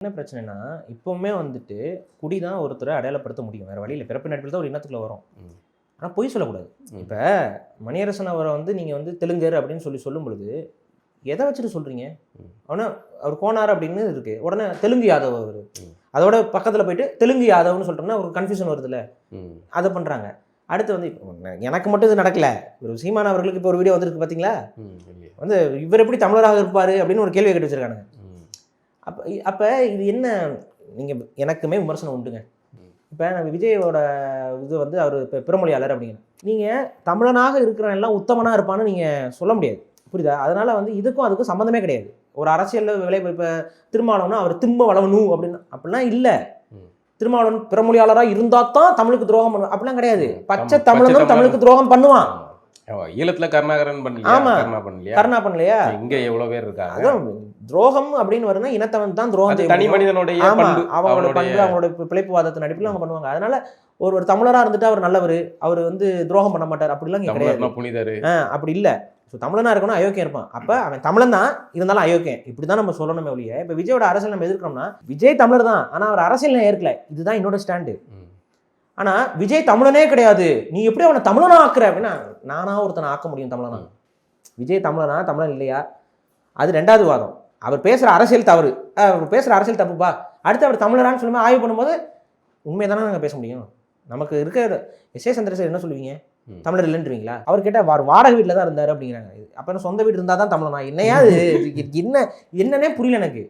என்ன பிரச்சனைனா இப்போவுமே வந்துட்டு குடி தான் ஒருத்தரை அடையாளப்படுத்த முடியும் வேறு வழியில் பிறப்பு நடிப்பில் தான் ஒரு இனத்துக்குள்ள வரும். ஆனால் பொய் சொல்லக்கூடாது. இப்போ மணியரசன் அவரை வந்து நீங்கள் வந்து தெலுங்கர் அப்படின்னு சொல்லி சொல்லும் பொழுது எதை வச்சுட்டு சொல்கிறீங்க. அவனா அவர் கோனார் அப்படின்னு இருக்கு உடனே தெலுங்கு யாதவ் அவர். அதோட பக்கத்தில் போயிட்டு தெலுங்கு யாதவ்னு சொல்லிட்டோம்னா ஒரு கன்ஃபியூஷன் வருதுல்ல. அதை பண்ணுறாங்க அடுத்து வந்து இப்போ எனக்கு மட்டும் இது நடக்கல ஒரு சீமான் அவர்களுக்கு இப்போ ஒரு வீடியோ வந்திருக்கு பார்த்தீங்களா. வந்து இவர் எப்படி தமிழராக இருப்பார் அப்படின்னு ஒரு கேள்வி கேட்டு வச்சிருக்கானுங்க ம். அப்போ அப்போ இது என்ன நீங்கள் எனக்குமே விமர்சனம் உண்டுங்க. இப்போ நம்ம விஜயோட இது வந்து அவர் இப்போ பிறமொழியாளர் அப்படிங்கிற நீங்கள் தமிழனாக இருக்கிறவன் எல்லாம் உத்தமனாக இருப்பான்னு நீங்கள் சொல்ல முடியாது புரியுதா அதனால் வந்து இதுக்கும் அதுக்கும் சம்மந்தமே கிடையாது ஒரு அரசியலில் விளை இப்போ திருமாவளவனா அவர் திம்ப வளவனு அப்படின்னு அப்படிலாம் இல்லை. திருமாவளவன் பிறமொழியாளராக இருந்தால் தான் தமிழுக்கு துரோகம் பண்ணுவான் அப்படிலாம் கிடையாது. பச்சை தம்- தமிழனும் தமிழுக்கு துரோகம் பண்ணுவான். ஈழத்துல கருணாகரன் பண்ணலையா? ஆமா. கருணா பண்ணலையா? கருணா பண்ணலையா? இங்க எவ்வளவு பேர் இருக்காங்க? அதான் துரோகம் அப்படின்னு வருதுன்னா இனத்தவன் தான் துரோகம் தனி. மனிதனுடைய ஆமா பண்பு அவங்களோட பண்பு அவங்களோட பிழைப்புவாதத்தின் அடிப்படையில் அவங்க பண்ணுவாங்க. அதனால ஒரு ஒரு தமிழரா இருந்துட்டு அவர் நல்லவர் அவர் வந்து துரோகம் பண்ண மாட்டார் அப்படிலாம் கிடையாது. புனிதரு. அப்படி இல்ல. ஸோ தமிழனா இருக்கணும் அயோக்கியம் இருப்பான். அப்ப அவன் தமிழன் தான் இருந்தாலும் அயோக்கியம் இப்படி தான் நம்ம சொல்லணுமே ஒழிய இப்போ விஜயோட அரசியல் நம்ம எதிர்க்கிறோம்னா விஜய் தமிழர் தான் ஆனா அவர் அரசியல் ஏற்கல. இதுதான் என்னோட ஸ்டாண்டு. ம். ஆனா விஜய் தமிழனே கிடையாது. நீ எப்படி அவனை தமிழனா ஆக்குற? அப்படின்னா நானா ஒருத்தனை ஆக்க முடியும் தமிழனா. விஜய் தமிழனா தமிழன் இல்லையா? அது ரெண்டாவது வாதம். அவர் பேசுற அரசியல் தவறு. அவர் பேசுற அரசியல் தப்புப்பா அடுத்து அவர் தமிழரான்னு சொல்லி ஆய்வு பண்ணும்போது உண்மையை தானே நாங்கள் பேச முடியும்? நமக்கு இருக்க எஸ். ஏ. சந்திரசேகர் என்ன சொல்லுவீங்க. தமிழர் இல்லைன்றீங்களா? அவர் கேட்டால் வார் வாடகை வீட்டில் தான் இருந்தார் அப்படிங்கிறாங்க. அப்போ என்ன சொந்த வீடு இருந்தால் தான் தமிழனா? என்னையா? இது என்ன? என்னன்னே புரியல எனக்கு.